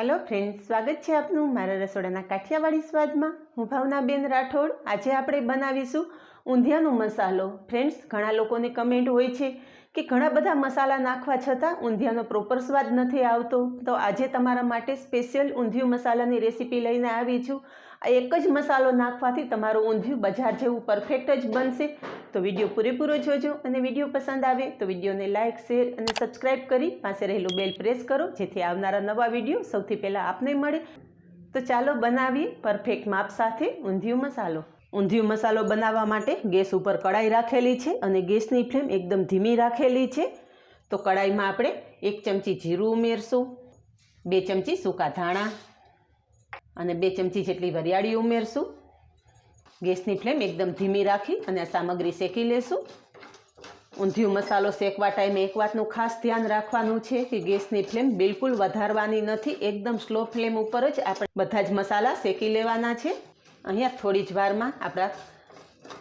Hello friend સ્વાગત છે આપનું મારા રસોડાના કાઠિયાવાડી સ્વાદમાં. હું ભાવનાબેન રાઠોડ. આજે આપણે બનાવીશું ઊંધિયાનો મસાલો. ફ્રેન્ડ્સ ઘણા લોકોને કમેન્ટ હોય છે કે ઘણા બધા મસાલા નાખવા છતાં ઊંધિયાનો પ્રોપર સ્વાદ નથી આવતો. તો આજે તમારા માટે સ્પેશિયલ ઊંધિયું મસાલાની રેસીપી લઈને આવી છું. આ એક જ મસાલો નાખવાથી તમારું ઊંધિયું બજાર જેવું પરફેક્ટ જ બનશે. તો વીડિયો પૂરેપૂરો જોજો અને વીડિયો પસંદ આવે તો વિડીયોને લાઇક શેર અને સબસ્ક્રાઈબ કરી પાસે રહેલું બેલ પ્રેસ કરો, જેથી આવનારા નવા વીડિયો સૌથી પહેલાં આપને મળે. તો ચાલો બનાવીએ પરફેક્ટ માપ સાથે ઊંધિયું મસાલો. ઊંધિયું મસાલો બનાવવા માટે ગેસ ઉપર કડાઈ રાખેલી છે અને ગેસની ફ્લેમ એકદમ ધીમી રાખેલી છે. તો કડાઈમાં આપણે એક ચમચી જીરું ઉમેરશું, બે ચમચી સૂકા ધાણા અને બે ચમચી જેટલી વરિયાળી ઉમેરશું. ગેસની ફ્લેમ એકદમ ધીમી રાખી અને આ સામગ્રી શેકી લેશું. ઊંધિયું મસાલો શેકવા ટાઈમે એક વાતનું ખાસ ધ્યાન રાખવાનું છે કે ગેસની ફ્લેમ બિલકુલ વધારવાની નથી. એકદમ સ્લો ફ્લેમ ઉપર જ આપણે બધા જ મસાલા શેકી લેવાના છે. અહીંયા થોડી જ વારમાં આપણા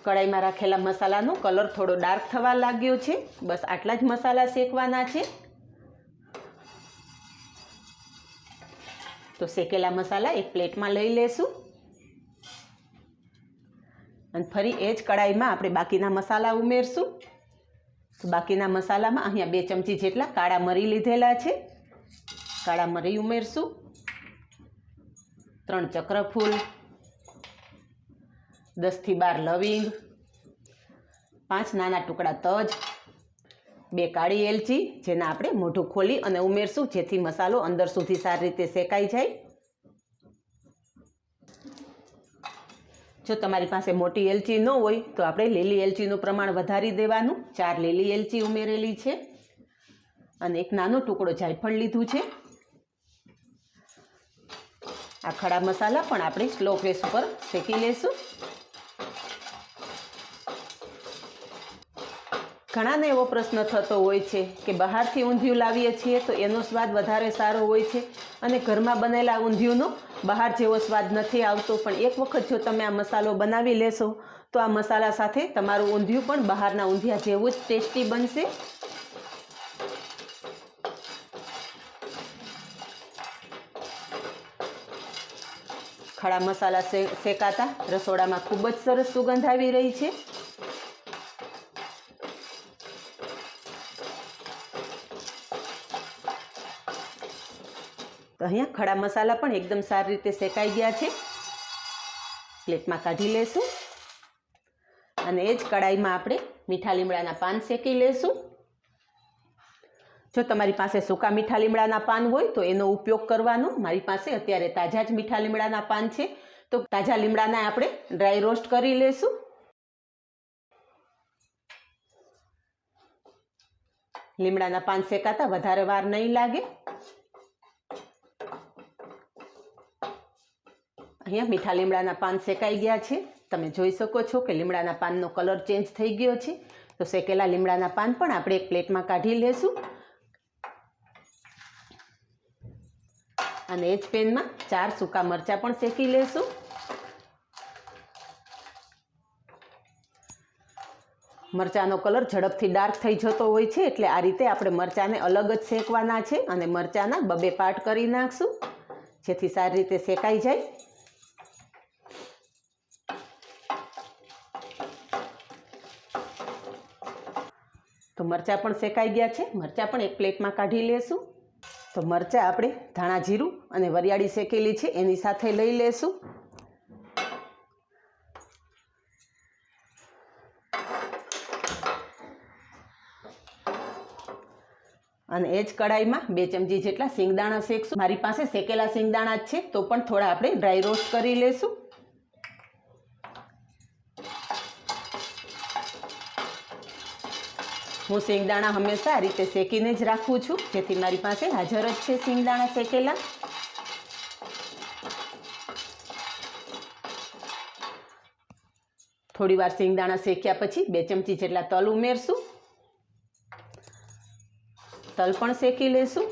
કડાઈમાં રાખેલા મસાલાનો કલર થોડો ડાર્ક થવા લાગ્યો છે. બસ આટલા જ મસાલા શેકવાના છે. તો શેકેલા મસાલા, એક પ્લેટમાં લઈ લેશું. અને ફરી એ જ કડાઈમાં આપણે બાકીના મસાલા ઉમેરશું. તો બાકીના મસાલામાં અહીંયા બે ચમચી જેટલા કાળા મરી લીધેલા છે. કાળા મરી ઉમેરશું. ત્રણ ચક્રફૂલ, દસથી બાર લવિંગ, પાંચ નાના ટુકડા તજ બે કાળી એલચી, જેના આપણે મોઢું ખોલી અને ઉમેરશું, જેથી મસાલો અંદર સુધી સારી રીતે શેકાઈ જાય. જો તમારી પાસે મોટી એલચી ન હોય, તો આપણે લીલી એલચીનું પ્રમાણ વધારી દેવાનું. ચાર લીલી એલચી ઉમેરેલી છે. અને એક નાનો ટુકડો જાયફળ લીધું છે. આ ખડા મસાલા પણ આપણે સ્લો ગેસ ઉપર શેકી લેશું. ઘણાને એવો પ્રશ્ન થતો હોય છે કે બહારથી ઊંધિયું લાવીએ છીએ તો એનો સ્વાદ વધારે સારો હોય છે અને ઘરમાં બનેલા ઊંધિયુંનો બહાર જેવો સ્વાદ નથી આવતો. પણ એક વખત જો તમે આ મસાલો બનાવી લેશો તો આ મસાલા સાથે તમારું ઊંધિયું પણ બહારના ઊંધિયા જેવું જ ટેસ્ટી બનશે. ખડા મસાલા શેકાતા. રસોડામાં ખૂબ જ સરસ સુગંધ આવી રહી છે. તો અહીંયા ખડા મસાલા પણ એકદમ સારી રીતે શેકાઈ ગયા છે. પ્લેટમાં કાઢી લેશું. અને એ જ કડાઈમાં આપણે મીઠા લીમડાના પાન શેકી લેશું. જો તમારી પાસે સૂકા મીઠા લીમડાના પાન હોય તો એનો ઉપયોગ કરવાનો. મારી પાસે અત્યારે તાજા જ મીઠા લીમડાના પાન છે. તો તાજા લીમડાના આપણે ડ્રાય રોસ્ટ કરી લેશું. લીમડાના પાન શેકાતા વધારે વાર નહીં લાગે. અહીંયા મીઠા લીમડાના પાન શેકાઈ ગયા છે. તમે જોઈ શકો છો કે લીમડાના પાનનો કલર ચેન્જ થઈ ગયો છે. તો શેકેલા લીમડાના પાન પણ આપણે એક પ્લેટમાં કાઢી લેશું. અને એ જ પેનમાં ચાર સૂકા મરચાં પણ શેકી લેશું. મરચાંનો કલર ઝડપથી ડાર્ક થઈ જતો હોય છે એટલે આ રીતે આપણે મરચાંને અલગ જ શેકવાના છે અને મરચાંના બબે પાર્ટ કરી નાખશું. જેથી સારી રીતે શેકાઈ જાય. તો મરચાં પણ શેકાઈ ગયા છે. મરચાં પણ એક પ્લેટમાં કાઢી લેશું. તો મરચાં આપણે ધાણા જીરું અને વરિયાળી શેકેલી છે, એની સાથે લઈ લેશું. અને એ જ કડાઈમાં બે ચમચી જેટલા સિંગદાણા શેકશું. મારી પાસે શેકેલા સિંગદાણા જ છે, તો પણ થોડા આપણે ડ્રાય રોસ્ટ કરી લેશું. હું સિંગદાણા હંમેશા આ રીતે શેકીને જ રાખું છું, જેથી મારી પાસે હાજર જ છે સિંગદાણા શેકેલા. થોડી વાર સિંગદાણા શેક્યા પછી બે ચમચી જેટલા તલ ઉમેરશું. તલ પણ શેકી લેશું.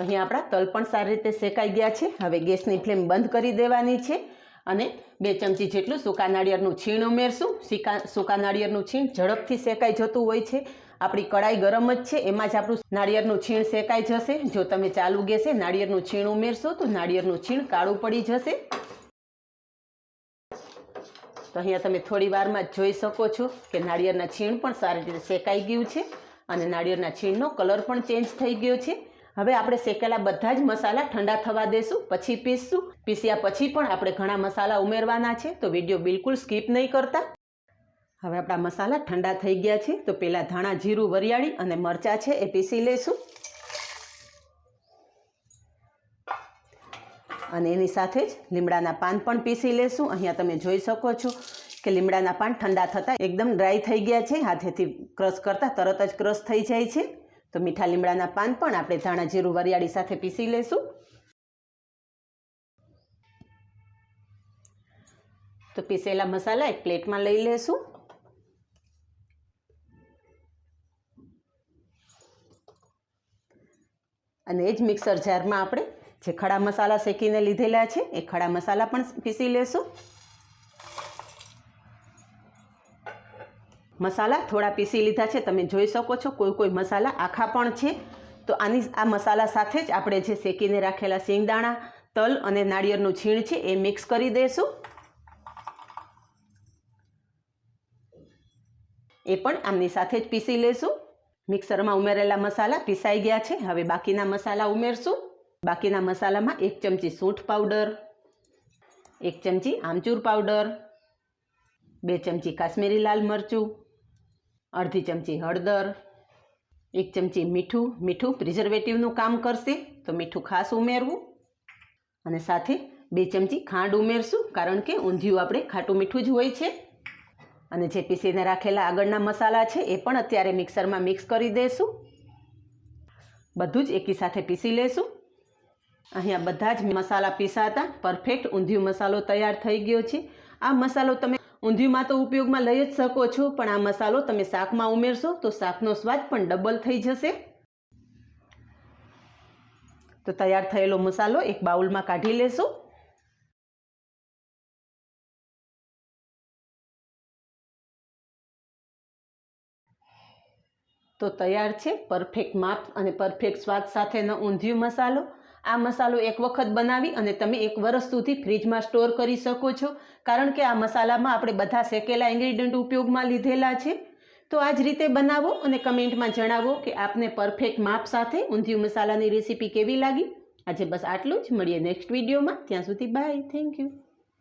અહીં આપણા તલ પણ સારી રીતે શેકાઈ ગયા છે. હવે ગેસની ફ્લેમ બંધ કરી દેવાની છે. અને બે ચમચી જેટલું સૂકા નાળિયેરનું છીણ ઉમેરશું. સીકા, સૂકા નાળિયેરનું છીણ ઝડપથી શેકાઈ જતું હોય છે. આપણી કડાઈ ગરમ જ છે, એમાં જ આપણું નાળિયેરનું છીણ શેકાઈ જશે. જો તમે ચાલુ ગેસે નાળિયેરનું છીણ ઉમેરશો, તો નાળિયેરનું છીણ કાળું પડી જશે. તો અહીંયા તમે થોડી વારમાં જોઈ શકો છો કે નાળિયેરના છીણ પણ સારી રીતે શેકાઈ ગયું છે અને નાળિયેરના છીણનો કલર પણ ચેન્જ થઈ ગયો છે. હવે આપણે શેકેલા બધા જ મસાલા ઠંડા થવા દેશું, પછી પીસશું. પીસ્યા પછી પણ આપણે ઘણા મસાલા ઉમેરવાના છે, તો વીડિયો બિલકુલ સ્કીપ નહીં કરતા. હવે આપણા મસાલા ઠંડા થઈ ગયા છે, તો પહેલાં ધાણા, જીરું, વરિયાળી અને મરચાં છે એ પીસી લેશું. અને એની સાથે જ લીમડાના પાન પણ પીસી લેશું. અહીંયા તમે જોઈ શકો છો કે લીમડાના પાન ઠંડા થતાં એકદમ ડ્રાય થઈ ગયા છે. હાથેથી ક્રશ કરતાં તરત જ ક્રશ થઈ જાય છે. તો મીઠા લીમડાના પાન પણ આપણે ધાણા જીરું વરિયાળી સાથે પીસી લેશું. તો પીસેલા મસાલા એક પ્લેટમાં લઈ લેશું. અને એ જ મિક્સર જારમાં આપણે જે ખડા મસાલા શેકીને લીધેલા છે, એ ખડા મસાલા પણ પીસી લેશું. મસાલા થોડા પીસી લીધા છે. તમે જોઈ શકો છો, કોઈ કોઈ મસાલા આખા પણ છે. તો આની આ મસાલા સાથે જ આપણે જે શેકીને રાખેલા શિંગદાણા, તલ અને નાળિયેરનું છીણ છે એ મિક્સ કરી દઈશું એ પણ આમની સાથે જ પીસી લેશું. મિક્સરમાં ઉમેરેલા મસાલા પીસાઈ ગયા છે. હવે બાકીના મસાલા ઉમેરશું. બાકીના મસાલામાં એક ચમચી સૂંઠ પાવડર, એક ચમચી આમચૂર પાવડર, બે ચમચી કાશ્મીરી લાલ મરચું અડધી ચમચી હળદર, એક ચમચી મીઠું. મીઠું પ્રિઝર્વેટિવનું કામ કરશે, તો મીઠું ખાસ ઉમેરવું. અને સાથે બે ચમચી ખાંડ ઉમેરશું, કારણ કે ઊંધિયું આપણે ખાટું મીઠું જ હોય છે. અને જે પીસીને રાખેલા આગળના મસાલા છે, એ પણ અત્યારે મિક્સરમાં મિક્સ કરી દઈશું બધું જ એકી સાથે પીસી લેશું. અહીંયા બધા જ મસાલા પીસાતા. પરફેક્ટ ઊંધિયું મસાલો તૈયાર થઈ ગયો છે. આ મસાલો તમે ઊંધિયુંમાં તો ઉપયોગમાં લઈ જ શકો છો, પણ આ મસાલો તમે શાકમાં ઉમેરશો તો શાકનો સ્વાદ પણ ડબલ થઈ જશે. તો તૈયાર થયેલો મસાલો એક બાઉલમાં કાઢી લેશું. તો તૈયાર છે પરફેક્ટ માપ અને પરફેક્ટ સ્વાદ સાથેનો ઊંધિયું મસાલો. આ મસાલો એક વખત બનાવી અને તમે એક વર્ષ સુધી ફ્રીજમાં સ્ટોર કરી શકો છો. કારણ કે આ મસાલામાં આપણે બધા શેકેલા ઇન્ગ્રીડિયન્ટ ઉપયોગમાં લીધેલા છે. તો આ જ રીતે બનાવો અને કમેન્ટમાં જણાવો કે આપને પરફેક્ટ માપ સાથે ઊંધિયું મસાલાની રેસીપી કેવી લાગી. આજે બસ આટલું જ. મળીએ નેક્સ્ટ વિડીયોમાં. ત્યાં સુધી બાય. Thank you.